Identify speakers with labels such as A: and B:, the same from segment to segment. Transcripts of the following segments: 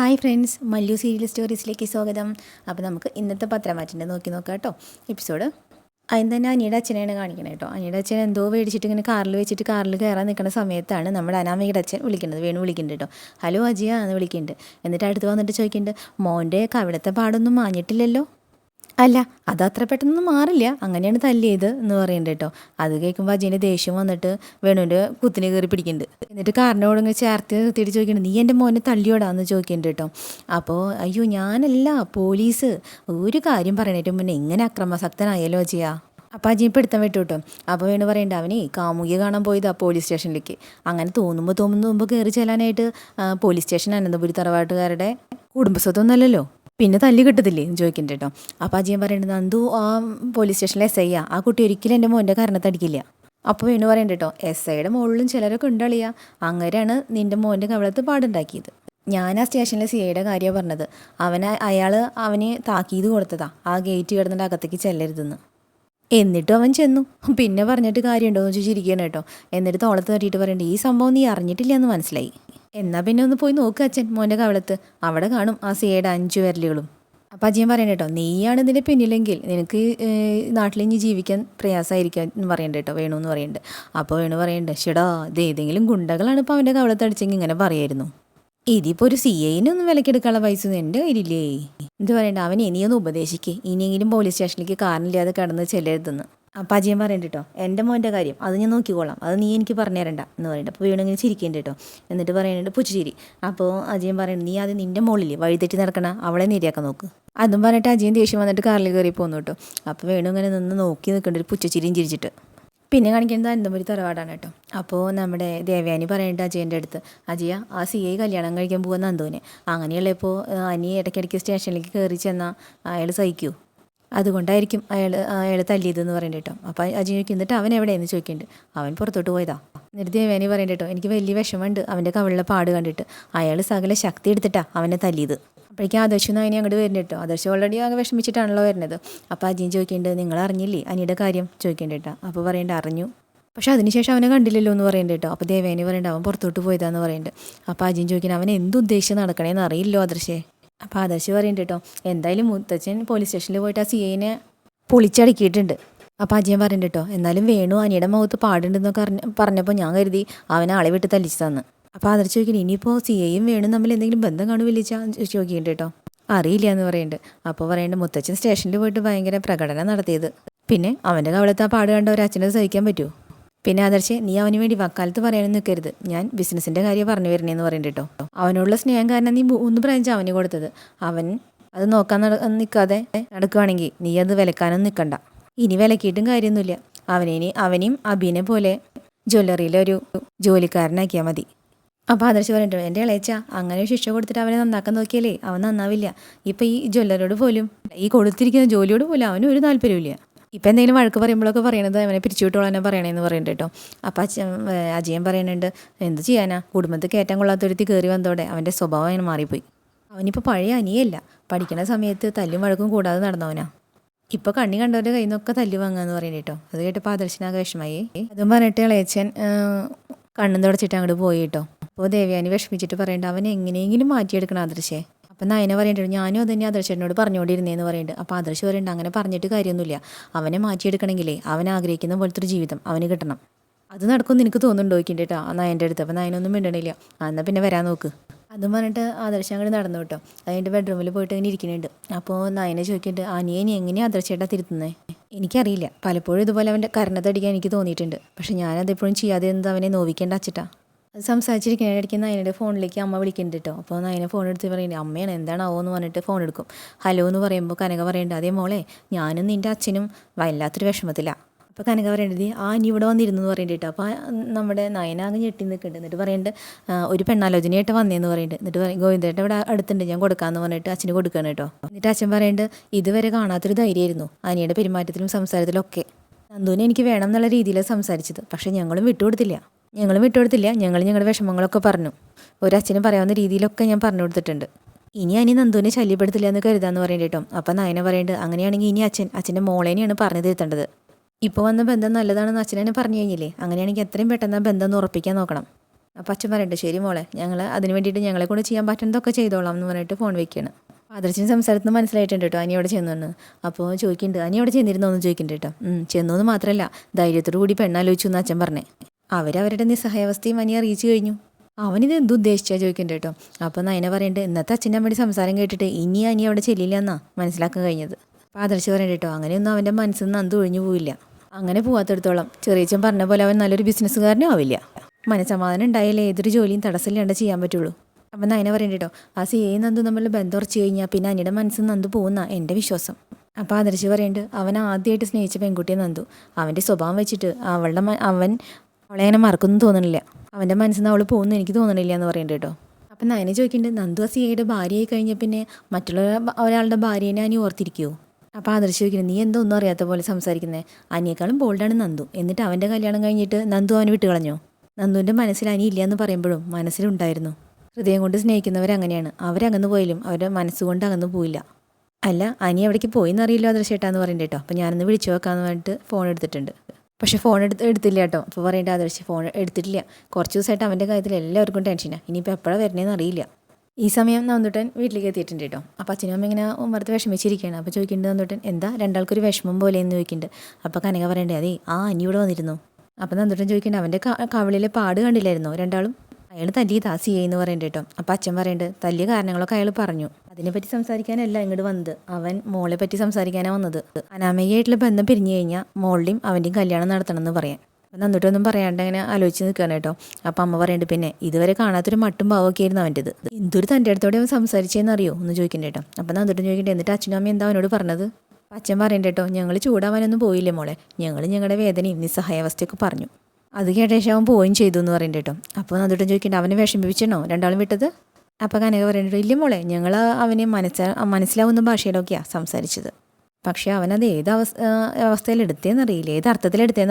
A: Hi friends Mallu serial സ്റ്റോറീസിലേക്ക് സ്വാഗതം. അപ്പോൾ നമുക്ക് ഇന്നത്തെ പത്രമാറ്റിന്റെ നോക്കി നോക്കാം കേട്ടോ. എപ്പിസോഡ്. അതിന് തന്നെ അനിയുടെ അച്ഛനെയാണ് കാണിക്കണത് കേട്ടോ. അനിയുടെ അച്ഛൻ എന്തോ മേടിച്ചിട്ട് ഇങ്ങനെ കാറിൽ വെച്ചിട്ട് കാറിൽ കയറാൻ നിൽക്കുന്ന സമയത്താണ് നമ്മുടെ അനാമയുടെ അച്ഛൻ വിളിക്കുന്നത്. വേണു വിളിക്കുന്നുണ്ട് കേട്ടോ. ഹലോ അജിയ എന്ന് വിളിക്കുന്നുണ്ട്. എന്നിട്ട് അടുത്ത് വന്നിട്ട് ചോദിക്കുന്നുണ്ട് മോന്റെ കവിടത്തെ പാടൊന്നും മാഞ്ഞിട്ടില്ലല്ലോ? അല്ല അത് അത്ര പെട്ടെന്ന് മാറില്ല. അങ്ങനെയാണ് തല്ലിയത് എന്ന് പറയുന്നുണ്ട് കേട്ടോ അത് കേൾക്കുമ്പോൾ അജയന്റെ ദേഷ്യം വന്നിട്ട് വേണുവിന്റെ കുത്തിനെ കയറി പിടിക്കുന്നുണ്ട് എന്നിട്ട് കാറിനോട് ഇങ്ങനെ ചേർത്ത് നിർത്തിയിട്ട് ചോദിക്കുന്നുണ്ട് നീ എന്റെ മോനെ തള്ളിയോടാന്ന് ചോദിക്കുന്നുണ്ട് കേട്ടോ അപ്പോൾ അയ്യോ ഞാനല്ല പോലീസ്. ഒരു കാര്യം പറയണേറ്റ് മുന്നേ എങ്ങനെ അക്രമാസക്തനായാലോ അജയ. അപ്പോൾ അജിയെ പിടുത്തം വിട്ടു കേട്ടോ അപ്പോൾ വേണു പറയണ്ട അവനെ കാമുകിയെ കാണാൻ പോയതാ പോലീസ് സ്റ്റേഷനിലേക്ക്. അങ്ങനെ തോന്നുമ്പോൾ തോന്നുമ്പോൾ കയറി ചെല്ലാനായിട്ട് പോലീസ് സ്റ്റേഷൻ അനന്തപുരി തറവാട്ടുകാരുടെ കുടുംബസ്വത്വമൊന്നുമല്ലല്ലോ പിന്നെ തല്ലി കിട്ടത്തില്ലേ? എന്ന് ചോദിക്കുന്നുണ്ട് കേട്ടോ അപ്പോൾ അജിയൻ പറയുന്നത് നന്ദു ആ പോലീസ് സ്റ്റേഷനിലെ എസ് ഐ ആ. ആ കുട്ടി ഒരിക്കലും എന്റെ മോന്റെ കാരണത്തടിക്കില്ല അപ്പോൾ വീണു പറയണ്ട കേട്ടോ എസ് ഐയുടെ മുകളിലും ചിലരൊക്കെ ഉണ്ടളിയ അങ്ങനെയാണ് നിന്റെ മോന്റെ കവളത്ത് പാടുണ്ടാക്കിയത്. ഞാൻ ആ സ്റ്റേഷനിലെ സി ഐയുടെ കാര്യമാണ് പറഞ്ഞത്. അവനെ അയാൾ അവന് താക്കീത് കൊടുത്തതാ. ആ ഗേറ്റ് കിടന്നിട്ട് അകത്തേക്ക് ചെല്ലരുതെന്ന്. എന്നിട്ടും അവൻ ചെന്നു. പിന്നെ പറഞ്ഞിട്ട് കാര്യമുണ്ടോ എന്ന് ചോദിച്ചിരിക്കുകയാണ് കേട്ടോ എന്നിട്ട് തോളത്ത് തട്ടിയിട്ട് പറയണ്ട ഈ സംഭവം നീ അറിഞ്ഞിട്ടില്ല എന്ന് മനസ്സിലായി. എന്നാ പിന്നെ ഒന്ന് പോയി നോക്കുക അച്ഛൻ മോന്റെ കവളത്ത്. അവിടെ കാണും ആ സിയുടെ അഞ്ചു വിരലുകളും. അപ്പം അജിയൻ പറയണ്ട കേട്ടോ നീയാണ് ഇതിന്റെ പിന്നിലെങ്കിൽ നിനക്ക് നാട്ടിൽ ഇനി ജീവിക്കാൻ പ്രയാസമായിരിക്കാം എന്ന് പറയണ്ട കേട്ടോ വേണു എന്ന് പറയുന്നുണ്ട് അപ്പോൾ വേണു പറയണ്ട ഷെടാ ഇത് ഏതെങ്കിലും ഗുണ്ടകളാണ് ഇപ്പോൾ അവന്റെ കവളത്ത് അടിച്ചെങ്കിൽ ഇങ്ങനെ പറയായിരുന്നു. ഇതിപ്പോൾ ഒരു സി ഐനൊന്നും വിലക്കെടുക്കാനുള്ള പൈസ ഒന്നും എന്റെ കയ്യിലില്ലേ? എന്ത് പറയണ്ട അവൻ ഇനിയൊന്ന് ഉപദേശിക്കേ. ഇനിയെങ്കിലും പോലീസ് സ്റ്റേഷനിലേക്ക് കാറിനില്ലാതെ കടന്ന് ചെല്ലരുതെന്ന്. അജയൻ പറയണ്ട കേട്ടോ എന്റെ മോന്റെ കാര്യം. അത് ഞാൻ നോക്കിക്കോളാം. അത് നീ എനിക്ക് പറഞ്ഞു തരണ്ട എന്ന് പറയുന്നുണ്ട്. അപ്പോൾ വീണെങ്കിൽ ചിരിക്കേണ്ട കേട്ടോ. എന്നിട്ട് പറയുന്നുണ്ട് പുച്ചുചിരി അപ്പോൾ അജയൻ പറയുന്നത് നീ ആദ്യം നിന്റെ മുകളിൽ വഴിതെറ്റി നടക്കണ അവളെ നേരിയാക്കാൻ നോക്ക്. അതും പറഞ്ഞിട്ട് അജയൻ ദേഷ്യം വന്നിട്ട് കാറിൽ കയറി പോന്നു കേട്ടോ. അപ്പോൾ വേണു ഇങ്ങനെ നിന്ന് നോക്കി നിൽക്കേണ്ട ഒരു പുച്ചിരിയും ചിരിച്ചിട്ട്. പിന്നെ കാണിക്കുന്നത് അനന്തപുരി തറവാടാണ് കേട്ടോ. അപ്പോൾ നമ്മുടെ ദേവയാനി പറയേണ്ട അജയന്റെ അടുത്ത് അജയ ആ സി ഐ കല്യാണം കഴിക്കാൻ പോകുന്ന നന്ദുവിനെ. അങ്ങനെയുള്ള ഇപ്പോൾ അനി ഇടയ്ക്കിടയ്ക്ക് സ്റ്റേഷനിലേക്ക് കയറി ചെന്നാൽ അയാൾ സഹിക്കൂ. അതുകൊണ്ടായിരിക്കും അയാൾ അയാൾ തല്ലിയതെന്ന് പറയുന്നത് കേട്ടോ അപ്പോൾ അജയ് ചോദിക്കും എന്നിട്ട് അവൻ എവിടെയെന്ന്? ചോദിക്കുന്നുണ്ട് അവൻ പുറത്തോട്ട് പോയതാ. എന്നിട്ട് വേനി പറയുന്നത് കേട്ടോ എനിക്ക് വലിയ വിഷമമുണ്ട്. അവന്റെ കവിളിലെ പാട് കണ്ടിട്ട്. അയാൾ സകല ശക്തി എടുത്തിട്ടാ അവനെ തല്ലിയത്. അപ്പോഴേക്കും ആദർശം അതിനെ അങ്ങോട്ട് വരുന്നത് കേട്ടോ ആദർശം ഓൾറെഡി ആകെ വിഷമിച്ചിട്ടാണല്ലോ വരുന്നത് അപ്പോൾ അജിയും ചോദിക്കേണ്ടത് നിങ്ങൾ അറിഞ്ഞില്ലേ അനിയുടെ കാര്യം? ചോദിക്കേണ്ട കേട്ടോ അപ്പോൾ പറയേണ്ട അറിഞ്ഞു. പക്ഷേ അതിനുശേഷം അവനെ കണ്ടില്ലല്ലോ എന്ന് പറയുന്നുണ്ട് കേട്ടോ അപ്പോൾ ദേവേനി പറയേണ്ട അവൻ പുറത്തോട്ട് പോയതാന്ന് പറയുന്നുണ്ട് അപ്പോൾ അജിയും ചോദിക്കുന്നത് അവൻ എന്തുദ്ദേശിച്ച് നടക്കണേന്ന് അറിയില്ലോ ആദർശേ. അപ്പോൾ ആദർശ് പറയുന്നുണ്ട് കേട്ടോ എന്തായാലും മുത്തച്ഛൻ പോലീസ് സ്റ്റേഷനിൽ പോയിട്ട് ആ സി ഐനെ പൊളിച്ചടക്കിയിട്ടുണ്ട്. അപ്പോൾ അജയൻ പറയുന്നുണ്ട് കേട്ടോ എന്നാലും വേണു അനിയുടെ മുഖത്ത് പാടുണ്ടെന്നൊക്കെ അറിഞ്ഞ പറഞ്ഞപ്പോൾ ഞാൻ കരുതി അവനെ ആളെ വിട്ട് തല്ലിച്ചതാന്ന്. അപ്പോൾ ആദർശ് ചോദിക്കുന്നത് ഇനിയിപ്പോൾ സി ഐയും വേണും തമ്മിൽ എന്തെങ്കിലും ബന്ധം കാണുമില്ല ചോദിക്കുന്നുണ്ട് കേട്ടോ അറിയില്ല എന്ന് പറയുന്നുണ്ട് അപ്പോൾ പറയുന്നുണ്ട് മുത്തച്ഛൻ സ്റ്റേഷനിൽ പോയിട്ട് ഭയങ്കര പ്രകടനം നടത്തിയത്. പിന്നെ അവന്റെ കവളത്ത് ആ പാട് കണ്ട ഒരു അച്ഛനെ സഹിക്കാൻ പറ്റുമോ പിന്നെ ആദർശ് നീ അവന് വേണ്ടി വക്കാലത്ത് പറയാനും നിൽക്കരുത്. ഞാൻ ബിസിനസ്സിന്റെ കാര്യം പറഞ്ഞു വരണേന്ന് പറയുന്നുണ്ട് കേട്ടോ. അവനോടുള്ള സ്നേഹം കാരണം നീ മൂന്ന് ബ്രാഞ്ച് അവന് കൊടുത്തത്. അവൻ അത് നോക്കാൻ നിൽക്കാതെ നടക്കുവാണെങ്കിൽ നീ അത് വിലക്കാനൊന്നും നിൽക്കണ്ട ഇനി വിലക്കിയിട്ടും കാര്യമൊന്നുമില്ല. അവനിനി അവനെയും അബീനെ പോലെ ജ്വല്ലറിയിലെ ഒരു ജോലിക്കാരനാക്കിയാൽ മതി. അപ്പോൾ ആദർശ് പറഞ്ഞിട്ട് എന്റെ ഇളയച്ച അങ്ങനെ ശിക്ഷ കൊടുത്തിട്ട് അവനെ നന്നാക്കാൻ നോക്കിയാലേ അവൻ നന്നാവില്ല. ഇപ്പം ഈ ജ്വല്ലറിയോട് പോലും ഈ കൊടുത്തിരിക്കുന്ന ജോലിയോട് പോലും അവനും ഒരു താല്പര്യമില്ല ഇപ്പം എന്തെങ്കിലും വഴക്ക് പറയുമ്പോഴൊക്കെ പറയണത് അവനെ പിരിച്ചുവിട്ടോളാൻ പറയണേന്ന് പറയുന്നുണ്ട് കേട്ടോ. അപ്പം അച്ഛൻ അജയൻ പറയുന്നുണ്ട് എന്ത് ചെയ്യാനാ? കുടുംബത്തിൽ കയറ്റാൻ കൊള്ളാത്തൊരുത്തി കയറി വന്നതോടെ അവന്റെ സ്വഭാവം അങ്ങനെ മാറിപ്പോയി. അവനിപ്പോൾ പഴയ അനിയല്ല. പഠിക്കണ സമയത്ത് തല്ലും വഴക്കും കൂടാതെ നടന്നവനാ. ഇപ്പോൾ കണ്ണി കണ്ടവരുടെ കയ്യിൽ നിന്നൊക്കെ തല്ലു വാങ്ങാന്ന് പറയുന്നത് കേട്ടോ. അത് കേട്ടപ്പോൾ ആദർശനാകെ വിഷമായി അതും പറഞ്ഞിട്ട് ഇളയച്ചൻ കണ്ണും തുടച്ചിട്ട് അങ്ങോട്ട് പോയി കേട്ടോ. അപ്പോൾ ദേവ്യാനി വിഷമിച്ചിട്ട് പറയണ്ട അവൻ എങ്ങനെയെങ്കിലും മാറ്റിയെടുക്കണം ആദർശേ. അപ്പം നയന പറയണ്ടോ ഞാനും അതന്നെ അദർശനോട് പറഞ്ഞുകൊണ്ടിരുന്നേന്ന് പറയുന്നുണ്ട് അപ്പോൾ ആദർശ് പറയുന്നുണ്ട് അങ്ങനെ പറഞ്ഞിട്ട് കാര്യമൊന്നുമില്ല. അവനെ മാറ്റിയെടുക്കണമെങ്കിലേ അവൻ ആഗ്രഹിക്കുന്ന പോലത്തെ ഒരു ജീവിതം അവന് കിട്ടണം. അത് നടക്കുമെന്ന് എനിക്ക് തോന്നുന്നുണ്ടോ കേട്ടോ നയന്റെ അടുത്ത്. അപ്പം നയനൊന്നും മിണ്ടണില്ല. എന്നാൽ എന്നാ പിന്നെ വരാൻ നോക്ക്. അതും പറഞ്ഞിട്ട് ആദർശം അങ്ങോട്ട് നടന്നു കേട്ടോ. അതിന്റെ ബെഡ്റൂമിൽ പോയിട്ട് അങ്ങനെ ഇരിക്കുന്നുണ്ട് അപ്പോൾ നയനെ ചോദിക്കുന്നുണ്ട് അനിയെ നീ എങ്ങനെയാണ് ആദർശേട്ടാ തിരുത്തുന്നത് എനിക്കറിയില്ല. പലപ്പോഴും ഇതുപോലെ അവന്റെ കരണത്തടിക്കാൻ എനിക്ക് തോന്നിയിട്ടുണ്ട്. പക്ഷേ ഞാനതെപ്പോഴും ചെയ്യാതെ എന്ത് അവനെ നോവിക്കേണ്ട അച്ചിട്ടാ സംസാരിച്ചിരിക്കുന്നതിനിടയ്ക്ക് നയനയുടെ ഫോണിലേക്ക് അമ്മ വിളിക്കുന്നുണ്ട് കേട്ടോ. അപ്പോൾ നയനെ ഫോൺ എടുത്ത് പറയുന്നത് അമ്മയാണ് എന്താണാവോ എന്ന് പറഞ്ഞിട്ട് ഫോൺ എടുക്കും. ഹലോ എന്ന് പറയുമ്പോൾ കനക പറയുന്നുണ്ട് അതേ മോളെ ഞാനും നിന്റെ അച്ഛനും വല്ലാത്തൊരു വിഷമത്തിലാണ് അപ്പോൾ കനക പറയേണ്ടത് ആ നീ ഇവിടെ വന്നിരുന്നു എന്ന് പറയേണ്ടി കേട്ടോ. അപ്പോൾ നമ്മുടെ അങ്ങ് ഞെട്ടി നിൽക്കുന്നുണ്ട്. എന്നിട്ട് പറയേണ്ട ഒരു പെണ്ണാലോചനയായിട്ട് വന്നേന്ന് പറയുന്നുണ്ട് എന്നിട്ട് പറയും ഗോവിന്ദേട്ടൻ ഇവിടെ അടുത്തുണ്ട് ഞാൻ കൊടുക്കാമെന്ന് പറഞ്ഞിട്ട് അച്ഛന് കൊടുക്കണം കേട്ടോ. എന്നിട്ട് അച്ഛൻ പറയേണ്ടത് ഇതുവരെ കാണാത്തൊരു ധൈര്യമായിരുന്നു അനിയുടെ പെരുമാറ്റത്തിലും സംസാരത്തിലും ഒക്കെ. നന്ദുവിനെ എനിക്ക് വേണം എന്നുള്ള രീതിയിലാണ് സംസാരിച്ചത് പക്ഷേ ഞങ്ങളും വിട്ടുകൊടുത്തില്ല. ഞങ്ങളും വിട്ടുകൊടുത്തില്ല. ഞങ്ങൾ ഞങ്ങളുടെ വിഷമങ്ങളൊക്കെ പറഞ്ഞു. ഒരച്ഛന് പറയാവുന്ന രീതിയിലൊക്കെ ഞാൻ പറഞ്ഞു കൊടുത്തിട്ടുണ്ട്. ഇനി അനി നന്ദുവിനെ ശല്യപ്പെടുത്തില്ല എന്ന് കരുതാന്ന് പറയുന്നുണ്ട് കേട്ടോ. അപ്പം നയന പറയേണ്ടത് അങ്ങനെയാണെങ്കിൽ ഇനി അച്ഛൻ അച്ഛന്റെ മോളേനെയാണ് പറഞ്ഞു തീർത്തേണ്ടത്. ഇപ്പോൾ വന്ന ബന്ധം നല്ലതാണെന്ന് അച്ഛനെ പറഞ്ഞു കഴിഞ്ഞില്ലേ? അങ്ങനെയാണെങ്കിൽ എത്രയും പെട്ടെന്ന് ആ ബന്ധം ഉറപ്പിക്കാൻ നോക്കണം. അപ്പം അച്ഛൻ പറയട്ടെ ശരി മോളെ ഞങ്ങൾ അതിന് വേണ്ടിയിട്ട് ഞങ്ങളെ കൊണ്ട് ചെയ്യാൻ പറ്റുന്നതൊക്കെ ചെയ്തോളാം എന്ന് പറഞ്ഞിട്ട് ഫോൺ വയ്ക്കുകയാണ് ആദർശിന് സംസാരത്തിന് മനസ്സിലായിട്ടുണ്ട് കേട്ടോ അനി അവിടെ ചെന്നു അപ്പോൾ ചോദിക്കുന്നുണ്ട് അനി അവിടെ ചെന്നിരുന്നോ? എന്ന് ചോദിക്കുന്നുണ്ട് കേട്ടോ. ചെന്നു എന്ന് മാത്രമല്ല ധൈര്യത്തോടു കൂടി പെണ്ണാലോചിച്ചു എന്ന് അച്ഛൻ പറഞ്ഞേ. അവരവരുടെ നിസ്സഹായാവസ്ഥയും അനിയ അറിയിച്ചു കഴിഞ്ഞു. അവനിത് എന്തു ഉദ്ദേശിച്ചാ ചോദിക്കണ്ട കേട്ടോ അപ്പോൾ നയന പറയണ്ട് ഇന്നത്തെ അച്ഛന്റെ അമ്മയുടെ സംസാരം കേട്ടിട്ട് ഇനി അനി അവിടെ ചെല്ലില്ല എന്നാ മനസ്സിലാക്കാൻ കഴിഞ്ഞത്. അപ്പോൾ ആദർശ് പറയണ്ട കേട്ടോ അങ്ങനെയൊന്നും അവന്റെ മനസ്സിൽ നിന്ന് അന്ത് ഒഴിഞ്ഞു പോവില്ല. അങ്ങനെ പോവാത്തടത്തോളം ചെറിയച്ചൻ പറഞ്ഞ പോലെ അവൻ നല്ലൊരു ബിസിനസ്സുകാരനും ആവില്ല. മനസമാധാനം ഉണ്ടായാലേ ഏതൊരു ജോലിയും തടസ്സമില്ലാണ്ട് ചെയ്യാൻ പറ്റുള്ളൂ. അപ്പം നയന പറയണ്ട കേട്ടോ ആ സി നന്ദു നമ്മൾ ബന്ധം ഉറച്ചു കഴിഞ്ഞാൽ പിന്നെ അനിയുടെ മനസ്സിൽ നന്ദു പോകുന്ന എന്റെ വിശ്വാസം. അപ്പോൾ ആദർശ് പറയുന്നുണ്ട് അവൻ ആദ്യമായിട്ട് സ്നേഹിച്ച പെൺകുട്ടിയെ നന്ദു. അവന്റെ സ്വഭാവം വെച്ചിട്ട് അവളുടെ അവൻ അവളെ അങ്ങനെ മറക്കൊന്നും തോന്നണില്ല. അവന്റെ മനസ്സിൽ നിന്ന് അവൾ പോകുന്നു എനിക്ക് തോന്നണില്ല എന്ന് പറയുന്നുണ്ട് കേട്ടോ. അപ്പം നയനെ ചോദിക്കുന്നുണ്ട് നന്ദു സിയയുടെ ഭാര്യയായി കഴിഞ്ഞ പിന്നെ മറ്റുള്ള ഒരാളുടെ ഭാര്യേനെ അനി ഓർത്തിരിക്കുമോ അപ്പോൾ ആദർശ് ചോദിക്കുന്നത് നീ എന്തോ ഒന്നും അറിയാത്ത പോലെ സംസാരിക്കുന്നത് അനിയേക്കാളും ബോൾഡാണ് നന്ദു. എന്നിട്ട് അവന്റെ കല്യാണം കഴിഞ്ഞിട്ട് നന്ദു അവന് വിട്ട് കളഞ്ഞോ? നന്ദുവിന്റെ മനസ്സിൽ അനി ഇല്ല എന്ന് പറയുമ്പോഴും മനസ്സിലുണ്ടായിരുന്നു. ഹൃദയം കൊണ്ട് സ്നേഹിക്കുന്നവരങ്ങനെയാണ് അവരകന്നു പോയാലും അവരുടെ മനസ്സുകൊണ്ട് അകന്നു പോയില്ല അല്ല അനി എവിടേക്ക് പോയി എന്നറിയില്ല ആദർശേട്ടാന്ന് കേട്ടോ. അപ്പോൾ ഞാനൊന്ന് വിളിച്ചു നോക്കാമെന്ന് പറഞ്ഞിട്ട് ഫോൺ എടുത്തിട്ടുണ്ട്. പക്ഷെ ഫോൺ എടുത്ത് എടുത്തില്ല കേട്ടോ. അപ്പോൾ പറയേണ്ട ആദർശ് ഫോൺ എടുത്തിട്ടില്ല. കുറച്ച് ദിവസമായിട്ട് അവന്റെ കാര്യത്തിൽ എല്ലാവർക്കും ടെൻഷനാണ് ഇനിയിപ്പോൾ എപ്പോഴാണ് വരണേന്ന് അറിയില്ല. ഈ സമയം നന്ദുട്ടൻ വീട്ടിലേക്ക് എത്തിയിട്ടുണ്ട് കേട്ടോ. അപ്പോൾ അച്ഛനും അമ്മ ഇങ്ങനെ ഉമ്മറത്ത് വിഷമിച്ചിരിക്കുകയാണ്. അപ്പോൾ ചോദിക്കുന്നുണ്ട് നന്ദുട്ടൻ എന്താ രണ്ടാൾക്കൊരു വിഷമം പോലെ എന്ന് ചോദിക്കുന്നുണ്ട്. അപ്പോൾ കനക പറയണ്ടേ അതേ ആ അനി ഇവിടെ വന്നിരുന്നു. അപ്പോൾ നന്ദുട്ടൻ ചോദിക്കേണ്ട അവന്റെ കവിളിലെ പാട് കണ്ടില്ലായിരുന്നോ? രണ്ടാളും? അയാൾ തല്ലി എന്ന് പറയുന്നുണ്ട് കേട്ടോ. അപ്പോൾ അച്ഛൻ പറയേണ്ടത് തല്ലിയ കാരണങ്ങളൊക്കെ അയാൾ പറഞ്ഞു. അതിനെപ്പറ്റി സംസാരിക്കാനല്ല ഇങ്ങോട്ട് വന്നത്. അവൻ മോളെ പറ്റി സംസാരിക്കാനാണ് വന്നത്. അനാമയായിട്ടുള്ള ബന്ധം പിരിഞ്ഞു കഴിഞ്ഞാൽ മോളുടെയും അവന്റെയും കല്യാണം നടത്തണം എന്ന് പറയാൻ. അപ്പം നന്നിട്ടൊന്നും പറയാണ്ട് അങ്ങനെ ആലോചിച്ച് നിൽക്കുകയാണ് കേട്ടോ. അപ്പം അമ്മ പറയുന്നുണ്ട് പിന്നെ ഇതുവരെ കാണാത്തൊരു മട്ടും ഭാവമൊക്കെ ആയിരുന്നു അവന്റെത് എന്തൊരു തന്റെ അടുത്തോടെ അവൻ സംസാരിച്ചതെന്ന് അറിയോ? ഒന്ന് ചോദിക്കണ്ട കേട്ടോ. അപ്പം നന്നിട്ടും ചോദിക്കട്ടെ എന്നിട്ട് അച്ഛനും അമ്മയും എന്താ അവനോട് പറഞ്ഞത്? അച്ഛൻ പറയണ്ട കേട്ടോ ഞങ്ങൾ ചൂടാവാനൊന്നും പോയില്ലേ മോളെ? ഞങ്ങൾ ഞങ്ങളുടെ വേദനയും നിസ്സഹായാവസ്ഥയൊക്കെ പറഞ്ഞു. അത് കേട്ട ശേഷം അവൻ പോവുകയും ചെയ്തു എന്ന് പറയണ്ട കേട്ടോ. അപ്പോൾ നന്നിട്ടും ചോദിക്കണ്ട അവനെ വിഷമിപ്പിച്ചണോ രണ്ടാളും വിട്ടത്? അപ്പോൾ കനക പറയുന്നുണ്ട് ഇല്ല മോളെ ഞങ്ങൾ അവനെ മനസ്സ മനസ്സിലാവുന്ന ഭാഷയിലൊക്കെയാണ് സംസാരിച്ചത്. പക്ഷേ അവനത് ഏത് അവസ്ഥ അവസ്ഥയിൽ എടുത്തേന്നറിയില്ല ഏത്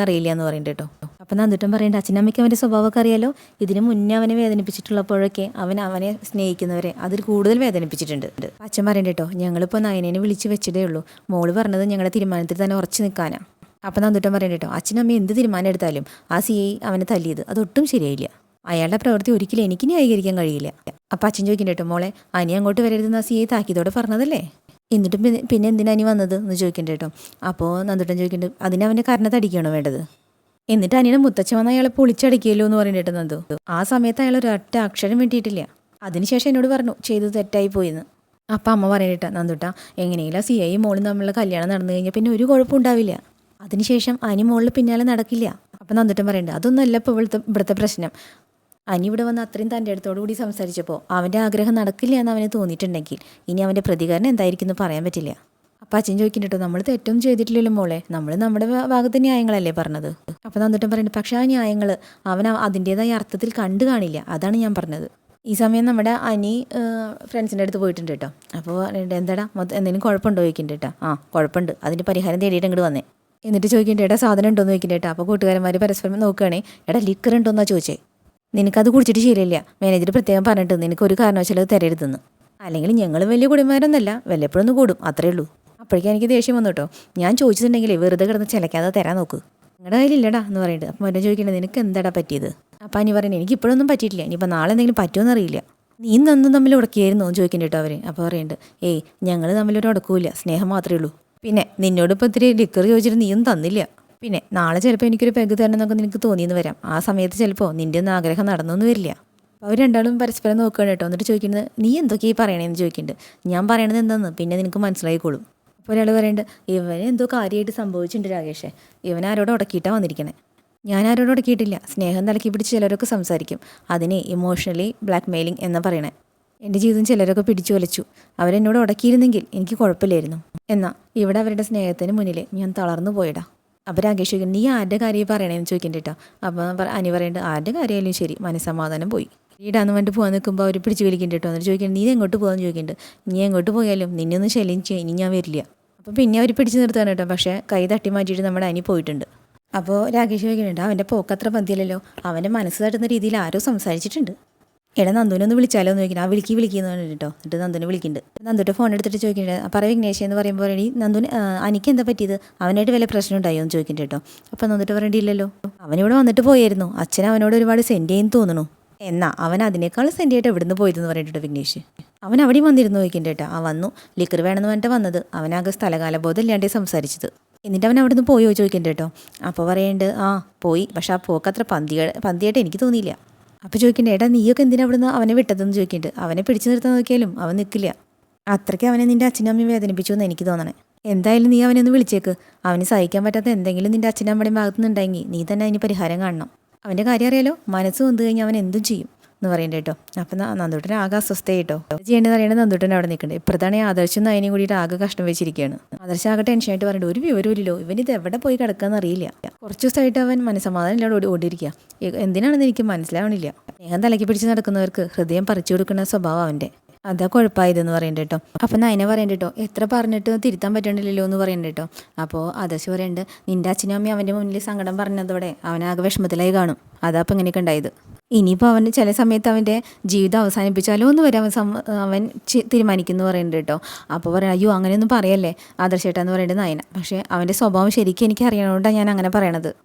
A: അറിയില്ല എന്ന് പറയുന്നുണ്ട് കേട്ടോ. അപ്പം നന്ദിട്ടും പറയേണ്ട അച്ഛനമ്മയ്ക്ക് അവന്റെ സ്വഭാവമൊക്കെ അറിയാലോ? ഇതിനു മുന്നേ അവനെ വേദനിപ്പിച്ചിട്ടുള്ളപ്പോഴൊക്കെ അവൻ അവനെ സ്നേഹിക്കുന്നവരെ അതിൽ കൂടുതൽ വേദനിപ്പിച്ചിട്ടുണ്ട്. അച്ഛൻ പറയണ്ട കേട്ടോ ഞങ്ങളിപ്പോൾ നയനേനെ വിളിച്ച് വെച്ചിട്ടേ ഉള്ളൂ. മോൾ പറഞ്ഞത് ഞങ്ങളുടെ തീരുമാനത്തിൽ തന്നെ ഉറച്ചു നിൽക്കാനാണ് അപ്പം നന്ദിട്ടും പറയണ്ട കേട്ടോ അച്ഛനമ്മ എന്ത് തീരുമാനം എടുത്താലും ആ സി അവനെ തല്ലിയത് അതൊട്ടും ശരിയായില്ല. അയാളുടെ പ്രവൃത്തി ഒരിക്കലും എനിക്ക് ന്യായീകരിക്കാൻ കഴിയില്ല. അപ്പം അച്ഛൻ ചോദിക്കണ്ട കേട്ടോ മോളെ അനി അങ്ങോട്ട് വരരുതെന്ന് ആ സി ഐ താക്കിയതോടെ പറഞ്ഞതല്ലേ? എന്നിട്ടും പിന്നെ പിന്നെ എന്തിനാ അനി വന്നത് എന്ന് ചോദിക്കണ്ട കേട്ടോ അപ്പോൾ നന്ദിട്ടൻ ചോദിക്കുന്നുണ്ട് അതിന് അവന്റെ കരണത്ത് അടിക്കുകയാണോ വേണ്ടത്? എന്നിട്ട് അനിയുടെ മുത്തച്ഛൻ വന്ന് അയാളെ പൊളിച്ചടിക്കുകയല്ലോ എന്ന് പറയുന്നുണ്ട് നന്ദു. ആ സമയത്ത് അയാൾ ഒരൊറ്റ അക്ഷരം വേണ്ടിയിട്ടില്ല അതിനുശേഷം എന്നോട് പറഞ്ഞു ചെയ്തത് തെറ്റായി പോയിന്ന്. അപ്പം അമ്മ പറയണേട്ടാ നന്ദുട്ട എങ്ങനെയല്ല സി ഐ മോളും തമ്മിലുള്ള കല്യാണം നടന്നു കഴിഞ്ഞാൽ പിന്നെ ഒരു കുഴപ്പം ഉണ്ടാവില്ല അതിനുശേഷം അനി മോളിൽ പിന്നാലെ നടക്കില്ല. അപ്പം നന്ദുട്ടൻ പറയണ്ട അതൊന്നുമല്ല ഇപ്പോൾ ഇവിടുത്തെ ഇവിടുത്തെ പ്രശ്നം. അനി ഇവിടെ വന്ന് അത്രയും തന്റെ അടുത്തോടു കൂടി സംസാരിച്ചപ്പോൾ അവന്റെ ആഗ്രഹം നടക്കില്ല എന്ന് അവന് തോന്നിയിട്ടുണ്ടെങ്കിൽ ഇനി അവന്റെ പ്രതികരണം എന്തായിരിക്കും എന്ന് പറയാൻ പറ്റില്ല. അപ്പം അച്ഛൻ ചോദിക്കുന്നുണ്ടോ നമ്മൾ തെറ്റും ചെയ്തിട്ടില്ലല്ലോ മോളെ. നമ്മൾ നമ്മുടെ ഭാഗത്ത് ന്യായങ്ങളല്ലേ പറഞ്ഞത്? അപ്പം എന്നിട്ടും പറയുന്നത് പക്ഷേ ആ ന്യായങ്ങൾ അവൻ അതിന്റെതായ അർത്ഥത്തിൽ കണ്ടു കാണില്ല. അതാണ് ഞാൻ പറഞ്ഞത്. ഈ സമയം നമ്മുടെ അനി ഫ്രണ്ട്സിന്റെ അടുത്ത് പോയിട്ടുണ്ട് കേട്ടോ അപ്പോൾ എന്താടാ? എന്തെങ്കിലും കുഴപ്പമുണ്ടോ? ചോദിക്കുന്നുണ്ട് കേട്ടോ ആ കുഴപ്പമുണ്ട്. അതിന്റെ പരിഹാരം തേടിയിട്ട് ഇങ്ങോട്ട് വന്നേ. എന്നിട്ട് ചോദിക്കുന്നുണ്ട് എടാ സാധനം ഉണ്ടോ എന്ന് ചോദിക്കുന്നുണ്ട് കേട്ടോ അപ്പോൾ കൂട്ടുകാരന്മാർ പരസ്പരം നോക്കുകയാണെങ്കിൽ എടാ ലിക്കർ ഉണ്ടോന്നാ ചോദിച്ചേ? നിനക്കത് കുടിച്ചിട്ട് ശീലമില്ല മാനേജർ പ്രത്യേകം പറഞ്ഞിട്ട് നിനക്ക് ഒരു കാരണവശാലും അത് തരരുതെന്ന്. അല്ലെങ്കിൽ ഞങ്ങൾ വലിയ കുടിമാരൊന്നല്ല. വല്ലപ്പോഴൊന്ന് കൂടും. അത്രേ ഉള്ളൂ. അപ്പോഴേക്കും എനിക്ക് ദേഷ്യം വന്നു കേട്ടോ. ഞാൻ ചോദിച്ചിട്ടുണ്ടെങ്കിൽ വെറുതെ കിടന്ന് ചിലക്കാതെ തരാൻ നോക്ക്. നിങ്ങളുടെ കയ്യിലില്ലടാ എന്ന് പറയുന്നത് അപ്പം മറ്റേ ചോദിക്കണ്ടേ നിനക്ക് എന്താടാ പറ്റിയത്? അപ്പം അനി പറയുന്നത് എനിക്ക് ഇപ്പോഴൊന്നും പറ്റിയിട്ടില്ല. ഇനിയിപ്പോൾ നാളെ എന്തെങ്കിലും പറ്റുമെന്ന് അറിയില്ല. നീ നന്നും തമ്മിൽ ഉടക്കിയായിരുന്നു? ചോദിക്കണ്ട കേട്ടോ അവർ അപ്പോൾ പറയുന്നുണ്ട് ഏയ് ഞങ്ങൾ തമ്മിലൊരു ഉടക്കൂല സ്നേഹം മാത്രമേ ഉള്ളൂ. പിന്നെ നിന്നോട് ഇപ്പോൾ ഇത്തിരി ലിക്കർ ചോദിച്ചിട്ട് നീയും തന്നില്ല. പിന്നെ നാളെ ചിലപ്പോൾ എനിക്കൊരു പെഗ് തരണം എന്നൊക്കെ നിനക്ക് തോന്നിയെന്ന് വരാം. ആ സമയത്ത് ചിലപ്പോൾ നിന്റെ ഒന്നും ആഗ്രഹം നടന്നൊന്നും വരില്ല. അവർ രണ്ടാളും പരസ്പരം നോക്കുകയാണ് കേട്ടോ. എന്നിട്ട് ചോദിക്കുന്നത് നീ എന്തൊക്കെയായി പറയണേന്ന് ചോദിക്കുന്നുണ്ട് ഞാൻ പറയണത് എന്താന്ന് പിന്നെ നിനക്ക് മനസ്സിലായിക്കോളും. അപ്പോൾ ഒരാൾ പറയുന്നുണ്ട് ഇവന് എന്തോ കാര്യമായിട്ട് സംഭവിച്ചിട്ടുണ്ട് രാകേഷേ. ഇവൻ ആരോട് ഉടക്കിയിട്ടാണ് വന്നിരിക്കണേ. ഞാൻ ആരോട് ഉടക്കിയിട്ടില്ല. സ്നേഹം തലക്കി പിടിച്ച് ചിലരൊക്കെ സംസാരിക്കും. അതിനെ ഇമോഷണലി ബ്ലാക്ക് മെയിലിംഗ് എന്ന് പറയണേ. എന്റെ ജീവിതം ചിലരൊക്കെ പിടിച്ചു വലിച്ചു അവരെന്നോട് ഉടക്കിയിരുന്നെങ്കിൽ എനിക്ക് കുഴപ്പമില്ലായിരുന്നു. എന്നാൽ ഇവിടെ അവരുടെ സ്നേഹത്തിന് മുന്നിൽ ഞാൻ തളർന്നു പോയിടാ. അപ്പോൾ രാകേഷ് ചോദിക്കും നീ ആരുടെ കാര്യം പറയണേന്ന് ചോദിക്കണ്ട കേട്ടോ അപ്പോൾ അനി പറയേണ്ടത് ആരുടെ കാര്യമായാലും ശരി. മനസ്സമാധാനം പോയി. വീടാന്ന് വേണ്ടി പോകാൻ നിൽക്കുമ്പോൾ അവർ പിടിച്ച് വലിക്കുന്നുണ്ട് കേട്ടോ എന്നിട്ട് ചോദിക്കുന്നത് നീ എങ്ങോട്ട് പോകാമെന്ന് ചോദിക്കുന്നുണ്ട് നീ എങ്ങോട്ട് പോയാലും നിന്നെ ഒന്ന് ശല്യം ചെയ്യും ഇനി ഞാൻ വരില്ല. അപ്പോൾ പിന്നെ അവർ പിടിച്ച് നിർത്താൻ കേട്ടോ പക്ഷേ കൈ തട്ടി മാറ്റിയിട്ട് നമ്മുടെ അനി പോയിട്ടുണ്ട്. അപ്പോൾ രാകേഷ് ചോദിക്കുന്നുണ്ട് അവന്റെ പോക്കത്ര പന്തിയല്ലല്ലോ അവന്റെ മനസ്സ് തട്ടുന്ന രീതിയിൽ ആരോ സംസാരിച്ചിട്ടുണ്ട്. എടാ നന്ദുവിനെ ഒന്ന് വിളിച്ചാലോ എന്ന് ചോദിക്കണം ആ വിളിക്കി വിളിക്കുന്നു കേട്ടോ എന്നിട്ട് നന്ദുനെ വിളിക്കുന്നുണ്ട്. നന്ദുന്റെ ഫോൺ എടുത്തിട്ട് ചോദിക്കുന്നുണ്ട്. പറയും വിഘ്നേഷ് എന്ന് പറയുമ്പോൾ പറയണി നന്ദുന് അനിക്ക് എന്താ പറ്റിയത്? അവനായിട്ട് വല്ല പ്രശ്നം ഉണ്ടായോ? എന്ന് ചോദിക്കുന്നുണ്ട് കേട്ടോ അപ്പോൾ നന്ദിട്ട് പറയേണ്ടിയില്ലല്ലോ അവനിവിടെ വന്നിട്ട് പോയായിരുന്നു. അച്ഛൻ അവനോട് ഒരുപാട് സെൻഡ് ചെയ്യുന്നു തോന്നുന്നു. എന്നാ അവൻ അതിനേക്കാൾ സെൻഡ് സെന്റിയായിട്ട് എവിടുന്ന് പോയതെന്ന് പറഞ്ഞിട്ട് വിഘ്നേഷ്. അവൻ അവിടെയും വന്നിരുന്നു ചോദിക്കുന്നുണ്ട് കേട്ടോ ആ വന്നു. ലിക്കർ വേണമെന്ന് പറഞ്ഞിട്ട് വന്നത്. അവനാകെ സ്ഥലകാല ബോധം ഇല്ലാണ്ടേ സംസാരിച്ചത്. എന്നിട്ട് അവൻ അവിടുന്ന് പോയോ ചോദിക്കണ്ട കേട്ടോ അപ്പോൾ പറയേണ്ടത് ആ പോയി. പക്ഷെ ആ പോക്ക് അത്ര പന്തി പന്തിയായിട്ട് എനിക്ക് തോന്നിയില്ല. അപ്പോൾ ചോദിക്കണ്ടേ ഏട്ടാ നീയൊക്കെ എന്തിനാ അവിടുന്ന് അവനെ വിട്ടതെന്ന് ചോദിക്കുന്നുണ്ട് അവനെ പിടിച്ചു നിർത്താൻ നോക്കിയാലും അവൻ നിൽക്കില്ല അത്രയ്ക്ക് അവനെ നിന്റെ അച്ഛനും അമ്മയും വേദനിപ്പിച്ചു എന്ന് എനിക്ക് തോന്നണേ. എന്തായാലും നീ അവനെ ഒന്ന് വിളിച്ചേക്ക്. അവന് സഹിക്കാൻ പറ്റാത്ത എന്തെങ്കിലും നിന്റെ അച്ഛനും അമ്മയുടെയും ഭാഗത്തുനിന്നുണ്ടെങ്കിൽ നീ തന്നെ അതിന് പരിഹാരം കാണണം. അവന്റെ കാര്യം അറിയാലോ? മനസ്സ് വന്നു കഴിഞ്ഞാൽ അവൻ എന്തും ചെയ്യും. എന്ന് പറയുന്നത് കേട്ടോ അപ്പം നന്ദൂട്ടൻ ആകെ കേട്ടോ ചെയ്യേണ്ടത് അറിയണത് നന്ദൂട്ടൻ അവിടെ നിൽക്കുന്നുണ്ട്. ഇപ്പോഴത്തെ ആദർശം അതിനെയും കൂടിയിട്ട് ആകെ കഷ്ടം വെച്ചിരിക്കുകയാണ്. ആദർശം ആകെ ടെൻഷനായിട്ട് പറയുന്നത് ഒരു വിവരമില്ലല്ലോ ഇവൻ ഇത് എവിടെ പോയി കിടക്കാന്ന് അറിയില്ല. കുറച്ച് ദിവസമായിട്ട് അവൻ മനസ്സമാധാനം ഇല്ലാതെ ഓടി ഓടിയിരിക്കുക എന്തിനാണെന്ന് എനിക്ക് മനസ്സിലാവണില്ല. സ്നേഹം തലക്കി പിടിച്ച് നടക്കുന്നവർക്ക് ഹൃദയം പറിച്ചു കൊടുക്കുന്ന സ്വഭാവം അവന്റെ. അതാ കുഴപ്പമായതെന്ന് പറയണ്ട കേട്ടോ അപ്പം നയനെ പറയണ്ട കേട്ടോ എത്ര പറഞ്ഞിട്ട് തിരുത്താൻ പറ്റണില്ലല്ലോ എന്ന് പറയണ്ട കേട്ടോ അപ്പോൾ ആദർശ് പറയണ്ട് നിന്റെ അച്ഛനും അമ്മയും അവന്റെ മുന്നിൽ സങ്കടം പറഞ്ഞതോടെ അവനാകെ വിഷമത്തിലായി കാണും. അതാ അപ്പം ഇങ്ങനെയൊക്കെ ഉണ്ടായത്. ഇനിയിപ്പോൾ അവന് ചില സമയത്ത് അവന്റെ ജീവിതം അവസാനിപ്പിച്ചാലോ എന്ന് വരെ അവൻ അവൻ തീരുമാനിക്കുന്നു പറയുന്നുണ്ട് കേട്ടോ. അപ്പോൾ പറയാം അയ്യോ അങ്ങനെയൊന്നും പറയല്ലേ? ആദർശേട്ടാന്ന് പറയേണ്ടത് നയന. പക്ഷേ അവന്റെ സ്വഭാവം ശരിക്കും എനിക്ക് അറിയണോണ്ടാണ് ഞാൻ അങ്ങനെ പറയണത്.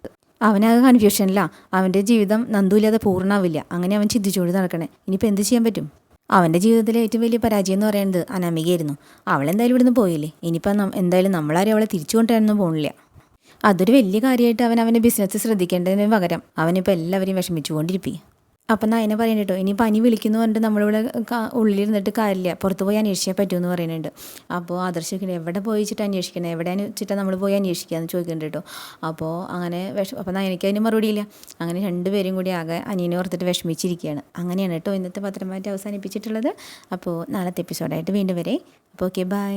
A: അവനാകെ കൺഫ്യൂഷനില്ല അവന്റെ ജീവിതം നന്ദൂല്ലാതെ പൂർണമാവില്ല അങ്ങനെ അവൻ ചിന്തിച്ചുകൊണ്ട് നടക്കണേ. ഇനിയിപ്പോൾ എന്ത് ചെയ്യാൻ പറ്റും? അവന്റെ ജീവിതത്തിലെ ഏറ്റവും വലിയ പരാജയം എന്ന് പറയുന്നത് അനാമികയായിരുന്നു. അവളെന്തായാലും ഇവിടുന്ന് പോയില്ലേ? ഇനിയിപ്പോൾ നം- എന്തായാലും നമ്മളാരും അവളെ തിരിച്ചു കൊണ്ടുവരാനൊന്നും പോകണില്ല അതൊരു വലിയ കാര്യമായിട്ട് അവൻ അവന്റെ ബിസിനസ് ശ്രദ്ധിക്കേണ്ടതിന് പകരം അവനിപ്പോൾ എല്ലാവരെയും വിഷമിച്ചുകൊണ്ടിരിക്കുക അപ്പം നയന പറയുന്നുണ്ട് കേട്ടോ ഇനി പനി വിളിക്കുന്നു പറഞ്ഞിട്ട് നമ്മളിവിടെ ഉള്ളിലിരുന്നിട്ട് കാര്യമില്ല. പുറത്ത് പോയി അന്വേഷിക്കാൻ പറ്റുമെന്ന് പറയുന്നുണ്ട് അപ്പോൾ ആദർശിക്കണേ എവിടെ പോയി വെച്ചിട്ട് അന്വേഷിക്കണേ? എവിടെ വെച്ചിട്ട് നമ്മൾ പോയി അന്വേഷിക്കാമെന്ന് ചോദിക്കുന്നുണ്ട് കേട്ടോ. അപ്പോൾ അങ്ങനെ വിഷ അപ്പം നയനയ്ക്ക് അതിന് മറുപടിയില്ല അങ്ങനെ രണ്ടുപേരും കൂടി ആകെ അനിയനെ ഓർത്തിട്ട് വിഷമിച്ചിരിക്കുകയാണ്. അങ്ങനെയാണ് കേട്ടോ ഇന്നത്തെ പത്രമാറ്റി അവസാനിപ്പിച്ചിട്ടുള്ളത്. അപ്പോൾ നാളത്തെ എപ്പിസോഡായിട്ട് വീണ്ടും വരെ. അപ്പോൾ ഓക്കെ ബൈ